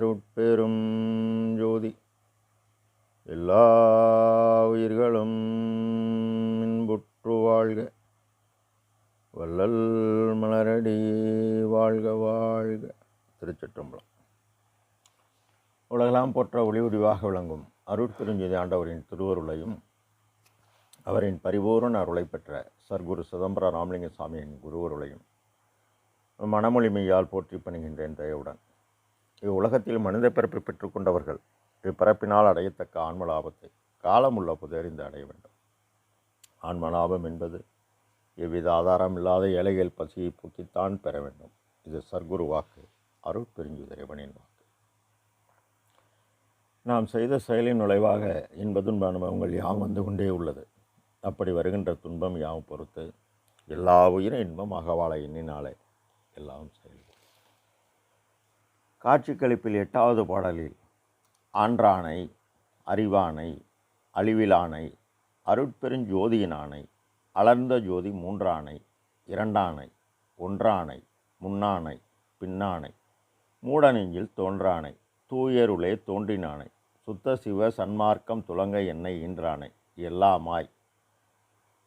அருட்பெரும் ஜோதி. எல்லா உயிர்களும் இன்புற்று வாழ்க. வள்ளல் மலரடி வாழ்க வாழ்க. திருச்சிற்றம்பலம். உலகெல்லாம் போற்ற ஒளி வடிவாக விளங்கும் அருட்பெருஞ்செய்தி ஆண்டவரின் திருவருளையும் அவரின் பரிபூரண அருளை பெற்ற சர்க்குரு சிதம்பர ராமலிங்க சாமியின் குருவருளையும் மனமொழிமையால் போற்றி பணிகின்றேன் தயவுடன். இவ்வுலகத்தில் மனித பிறப்பை பெற்றுக்கொண்டவர்கள் இப்பிறப்பினால் அடையத்தக்க ஆன்ம லாபத்தை போது அறிந்து அடைய வேண்டும். ஆன்ம லாபம் என்பது எவ்வித ஆதாரம் இல்லாத ஏழைகள் பசியை போக்கித்தான் பெற வேண்டும். இது சர்க்குரு வாக்கு அருள் இறைவனின் வாக்கு. நாம் செய்த செயலின் நுழைவாக இன்பதுன்ப அனுபவங்கள் யாவும் வந்து கொண்டே உள்ளது. அப்படி வருகின்ற துன்பம் யாவும் பொறுத்து எல்லா உயிரும் இன்பமாக வாழ எண்ணினாலே எல்லாம் செயல் காட்சிக்கழிப்பில் எட்டாவது பாடலில் ஆன்றானை அறிவானை அழிவிலானை அருட்பெருஞ்சோதியினானை அலர்ந்த ஜோதி மூன்றானை இரண்டானை ஒன்றானை முன்னானை பின்னானை மூடநெஞ்சில் தோன்றானை தூயருளே தோன்றினானை சுத்த சிவ சன்மார்க்கம் துலங்க என்னை ஈன்றானை எல்லாமாய்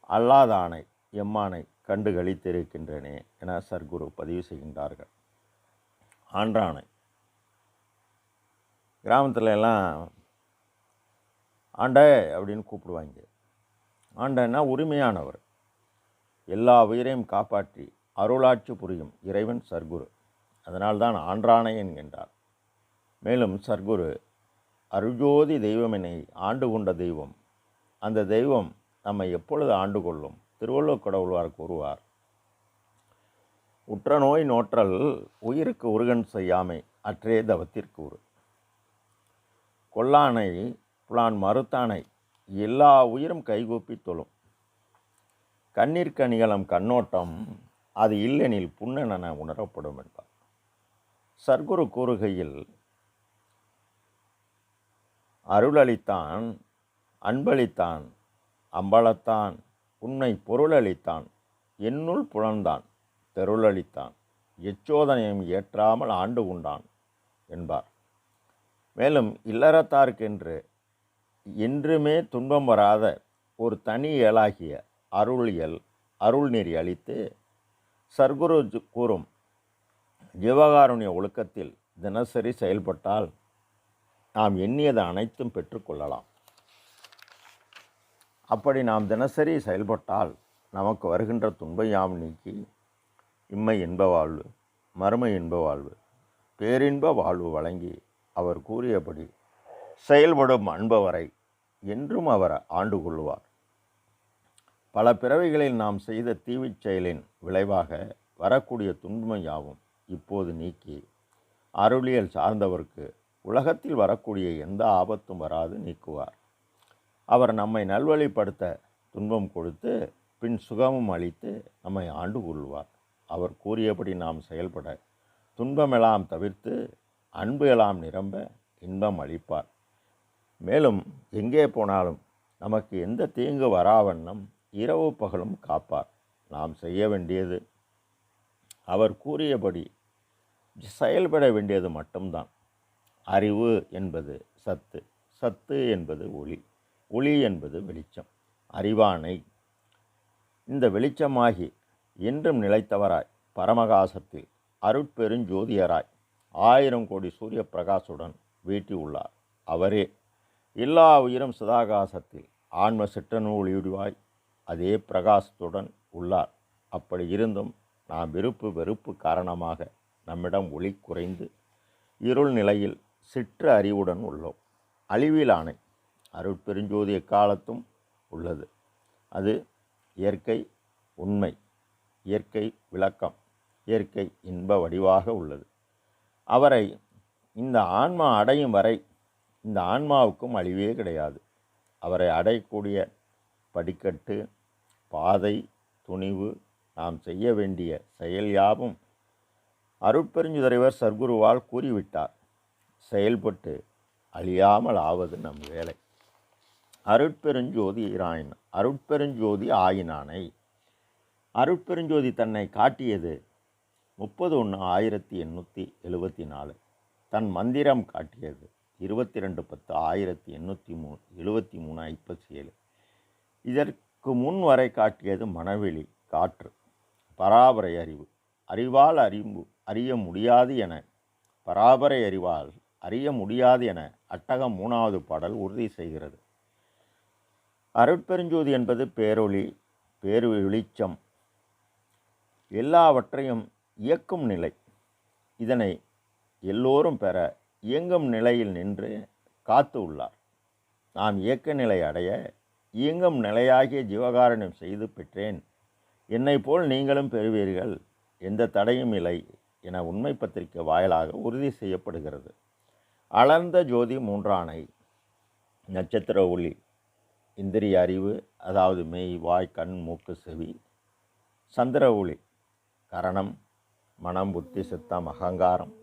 அல்லாதானை எம்மானை கண்டு கழித்திருக்கின்றனே என சர்க்குரு பதிவு செய்கின்றார்கள். ஆன்றானை கிராமத்துல எல்லாம் ஆண்ட அப்படின்னு கூப்பிடுவாங்க. ஆண்டன்னா உரிமையானவர். எல்லா உயிரையும் காப்பாற்றி அருளாட்சி புரியும் இறைவன் சர்க்குரு. அதனால்தான் ஆன்றானை என்கின்றார் மேலும் சர்க்குரு அருஜோதி தெய்வமெனை ஆண்டு கொண்ட தெய்வம். அந்த தெய்வம் நம்மை எப்பொழுது ஆண்டு கொள்ளும்? திருவள்ளுவர் கடவுள்வார் கூறுவார் உற்ற நோய் நோற்றல் உயிருக்கு உருகன் செய்யாமை அற்றே தவத்திற்கு உரு. கொல்லானை புலான் மறுத்தானை எல்லா உயிரும் கைகூப்பி தொழும் கண்ணீர் கனிகளம் கண்ணோட்டம் அது இல்லெனில் புண்ணென உணரப்படும் என்பார். சர்க்குரு கூறுகையில் அருளளித்தான் அன்பளித்தான் அம்பலத்தான் உன்னை பொருளளித்தான் என்னுள் புலந்தான் தெருளளித்தான் எச்சோதனையும் ஏற்றாமல் ஆண்டு உண்டான் என்பார். மேலும் இல்லறத்தார்க்கென்று என்றுமே துன்பம் வராத ஒரு தனி இயலாகிய அருளியல் அருள்நெறி அளித்து சர்க்குரு கூறும் ஜீவகாருண்ய ஒழுக்கத்தில் தினசரி செயல்பட்டால் நாம் எண்ணியது அனைத்தும் பெற்றுக்கொள்ளலாம் அப்படி நாம் தினசரி செயல்பட்டால் நமக்கு வருகின்ற துன்பம் யாம் நீக்கி இம்மை இன்ப வாழ்வு மறுமை இன்ப வாழ்வு பேரின்ப வாழ்வு வழங்கி அவர் கூறியபடி செயல்படும் அன்பவரை என்றும் அவர் ஆண்டு கொள்வார். பல பிறவிகளில் நாம் செய்த தீவிச் செயலின் விளைவாக வரக்கூடிய துன்பம் யாவும் இப்போது நீக்கி அருளியல் சார்ந்தவருக்கு உலகத்தில் வரக்கூடிய எந்த ஆபத்தும் வராது நீக்குவார். அவர் நம்மை நல்வழிப்படுத்த துன்பம் கொடுத்து பின் சுகமும் அளித்து நம்மை ஆண்டு கொள்வார். அவர் கூறியபடி நாம் செயல்பட துன்பமெல்லாம் தவிர்த்து அன்பு எல்லாம் நிரம்ப இன்பம் அளிப்பார். மேலும் எங்கே போனாலும் நமக்கு எந்த தீங்கு வராவண்ணம் இரவு பகலும் காப்பார். நாம் செய்ய வேண்டியது அவர் கூறியபடி செயல்பட வேண்டியது மட்டும்தான். அறிவு என்பது சத்து சத்து என்பது ஒளி ஒளி என்பது வெளிச்சம். அறிவானை இந்த வெளிச்சமாகி என்றும் நிலைத்தவராய் பரமகாசத்தில் அருட்பெருஞ்சோதியராய் ஆயிரம் கோடி சூரிய பிரகாசுடன் வீட்டி உள்ளார். அவரே எல்லா உயிரும் சிதாகாசத்தில் ஆன்ம சிற்றனு ஒளியுடிவாய் அதே பிரகாசத்துடன் உள்ளார். அப்படி இருந்தும் நாம் விருப்பு வெறுப்பு காரணமாக நம்மிடம் ஒளி குறைந்து இருள் நிலையில் சிற்று அறிவுடன் உள்ளோம். அழிவிலானை அருட்பெருஞ்சோதி எக்காலத்தும் உள்ளது. அது இயற்கை உண்மை இயற்கை விளக்கம் இயற்கை இன்ப வடிவாக உள்ளது. அவரை இந்த ஆன்மா அடையும் வரை இந்த ஆன்மாவுக்கும் அழிவே கிடையாது. அவரை அடையக்கூடிய படிக்கட்டு பாதை துணிவு நாம் செய்ய வேண்டிய செயல் யாவும் அருட்பெருஞ்சுதறைவர் சர்க்குருவால் கூறிவிட்டார். செயல்பட்டு அழியாமல் ஆவது நம் வேலை. அருட்பெருஞ்சோதி இராயின் அருட்பெருஞ்சோதி ஆயினானை. அருட்பெருஞ்சோதி தன்னை காட்டியது முப்பது ஒன்று ஆயிரத்தி எண்ணூற்றி எழுபத்தி நாலு தன் மந்திரம் காட்டியது இருபத்தி ரெண்டு பத்து ஆயிரத்தி எண்ணூற்றி மூ எழுபத்தி மூணு ஐப்பத்தி ஏழு. இதற்கு முன் வரை காட்டியது மனவெளி காற்று பராபரை அறிவு. அறிவால் அறிவு அறிய முடியாது என பராபரை அறிவால் அறிய முடியாது என அட்டகம் மூணாவது பாடல் உறுதி செய்கிறது. அருட்பெருஞ்சோதி என்பது பேரொளி பேரு வெளிச்சம். எல்லாவற்றையும் இயக்கும் நிலை. இதனை எல்லோரும் பெற இயங்கும் நிலையில் நின்று காத்து உள்ளார். நாம் இயக்க நிலை அடைய இயங்கும் நிலையாகிய ஜீவகாரணம் செய்து பெற்றேன். என்னை போல் நீங்களும் பெறுவீர்கள். எந்த தடையும் இல்லை என உண்மை பத்திரிகை வாயிலாக உறுதி செய்யப்படுகிறது. அளர்ந்த ஜோதி மூன்றானை நட்சத்திர ஒளி இந்திரிய அறிவு அதாவது மெய் வாய் கண் மூக்கு செவி சந்திர ஒளி கரணம் மனம் புத்தி சித்தம் அகங்காரம்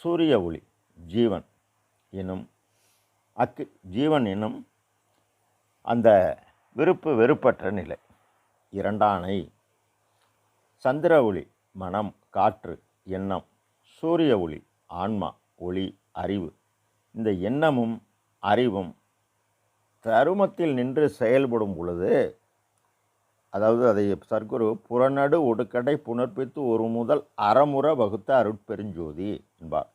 சூரிய ஒளி ஜீவன் எனும் அக்கு ஜீவன் எனும் அந்த விருப்பு வெறுப்பற்ற நிலை. இரண்டானை சந்திர ஒளி மனம் காற்று எண்ணம் சூரிய ஒளி ஆன்மா ஒளி அறிவு. இந்த எண்ணமும் அறிவும் தருமத்தில் நின்று செயல்படும் பொழுது அதாவது அதை சர்க்குரு புறநடு ஒடுக்கடை புனர்பித்து ஒரு முதல் அறமுறை வகுத்த அருட்பெருஞ்சோதி என்பார்.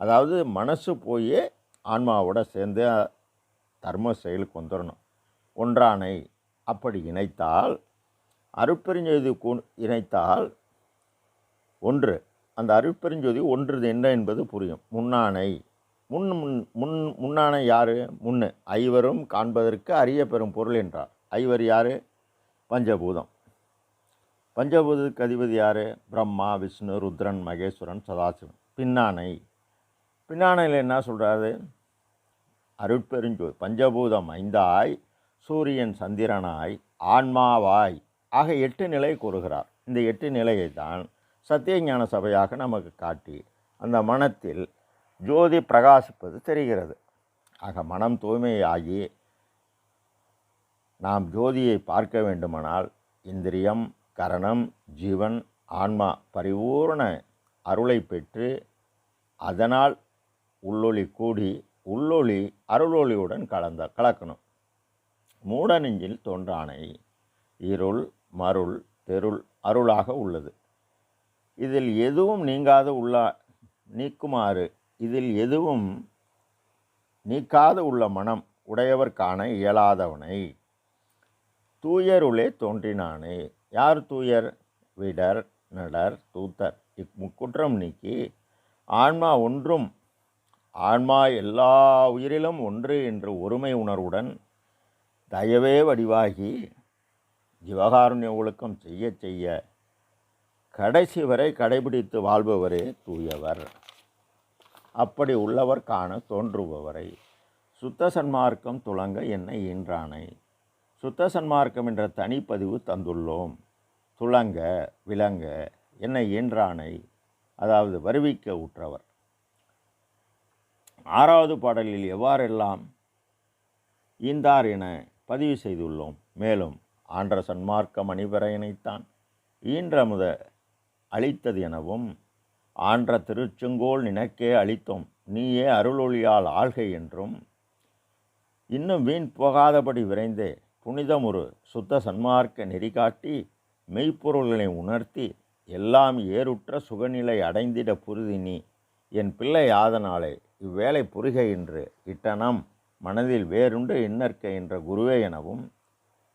அதாவது மனசு போய் ஆன்மாவோட சேர்ந்து தர்ம செயலுக்கு வந்துடணும் ஒன்றானை அப்படி இணைத்தால் அருட்பெருஞ்சோதி இணைத்தால் ஒன்று அந்த அருட்பெருஞ்சோதி ஒன்று என்ன என்பது புரியும். முன்னானை முன் முன் முன் முன்னானை யார்? முன்னு ஐவரும் காண்பதற்கு அறிய பெறும் பொருள் என்றார். ஐவர் யார்? பஞ்சபூதம். பஞ்சபூதத்துக்கு அதிபதி யார்? பிரம்மா விஷ்ணு ருத்ரன் மகேஸ்வரன் சதாசிவன். பின்னானை. பின்னானையில் என்ன சொல்கிறாரு அருட்பெருஞ்சோ பஞ்சபூதம் ஐந்தாய் சூரியன் சந்திரனாய் ஆன்மாவாய். ஆக எட்டு நிலை கூறுகிறார். இந்த எட்டு நிலையை தான் சத்தியஞான சபையாக நமக்கு காட்டி அந்த மனத்தில் ஜோதி பிரகாசிப்பது தெரிகிறது. ஆக மனம் தூய்மையாகி நாம் ஜோதியை பார்க்க வேண்டுமானால் இந்திரியம் கரணம் ஜீவன் ஆன்மா பரிபூரண அருளை பெற்று அதனால் உள்ளொளி கூடி உள்ளொளி அருளொளியுடன் கலந்த கலக்கணும். மூட நெஞ்சில் தோன்றானை இருள் மருள் தெருள் அருளாக உள்ளது. இதில் எதுவும் நீங்காத உள்ள நீக்குமாறு இதில் எதுவும் நீக்காத உள்ள மனம் உடையவர் காண இயலாதவனை தூயருளே தோன்றினானே. யார் தூயர்? விடர் நடர் தூத்தர். இம்முக்குற்றம் நீக்கி ஆன்மா ஒன்றும் ஆன்மா எல்லா உயிரிலும் ஒன்று என்ற ஒருமை உணர்வுடன் தயவே வடிவாகி ஜீவகாருண்ய ஒழுக்கம் செய்ய செய்ய கடைசி வரை கடைபிடித்து வாழ்பவரே தூயவர். அப்படி உள்ளவர் காண தோன்றுபவரை. சுத்த சன்மார்க்கம் துளங்க என்னை ஈன்றானை. சுத்த சன்மார்க்கம் என்ற தனிப்பதிவு தந்துள்ளோம். துளங்க விளங்க என்னை ஈன்றானை அதாவது வருவிக்க உற்றவர். ஆறாவது பாடலில் எவ்வாறெல்லாம் ஈந்தார் என பதிவு செய்துள்ளோம். மேலும் ஆன்ற சன்மார்க்கம் அணிவரையினைத்தான் ஈன்ற முத அளித்தது எனவும் ஆன்ற திருச்செங்கோல் நினக்கே அளித்தோம். நீயே அருளொளியால் ஆள்கை என்றும் இன்னும் வீண் போகாதபடி விரைந்தே புனிதமுறு சுத்த சன்மார்க்க நெறிகாட்டி மெய்ப்பொருள்களை உணர்த்தி எல்லாம் ஏறுற்ற சுகநிலை அடைந்திட புரிதி நீ. என் பிள்ளை ஆதனாலே இவ்வேளை புரிக என்று இட்டனம் மனதில் வேறுண்டு இன்னற்க என்ற குருவே எனவும்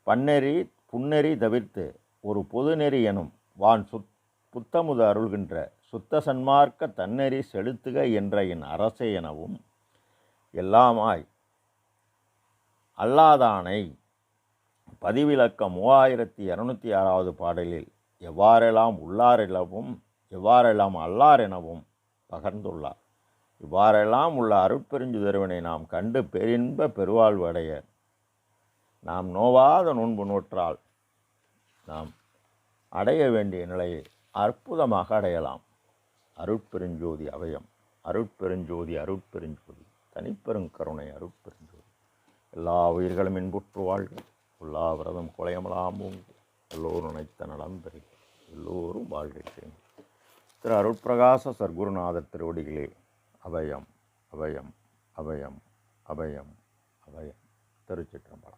பன்னெறி புன்னெறி தவிர்த்து ஒரு பொதுநெறி எனும் வான் சுத் புத்தமுது அருள்கின்ற சுத்த சன்மார்க்க தன்னெறி செலுத்துக என்ற என் அரசே எனவும் எல்லாமாய் அல்லாதானை பதிவிலக்கம் மூவாயிரத்தி இரநூத்தி ஆறாவது பாடலில் எவ்வாறெல்லாம் உள்ளார் எனவும் எவ்வாறெல்லாம் அல்லார் எனவும் பகர்ந்துள்ளார். இவ்வாறெல்லாம் உள்ள அருட்பெருஞ்சுதருவனை நாம் கண்டு பெரின்ப பெருவாழ்வு அடைய நாம் நோவாத நோன்பு நோற்றால் நாம் அடைய வேண்டிய நிலையை அற்புதமாக அடையலாம். அருட்பெருஞ்சோதி அவயம் அருட்பெருஞ்சோதி அருட்பெருஞ்சோதி தனிப்பெருங்கருணை அருட்பெருஞ்சோதி. எல்லா உயிர்களும் இன்புற்று வாழ்க. எல்லா விரதம் எல்லோரும் நினைத்த நலம் பெறுக எல்லோரும் வாழ்கிறேன் திரு அருட்பிரகாச சர்க்குருநாதர் திருவடிகளே அபயம் அபயம் அபயம் அபயம் அபயம். திருச்சிற்றம்பலம்.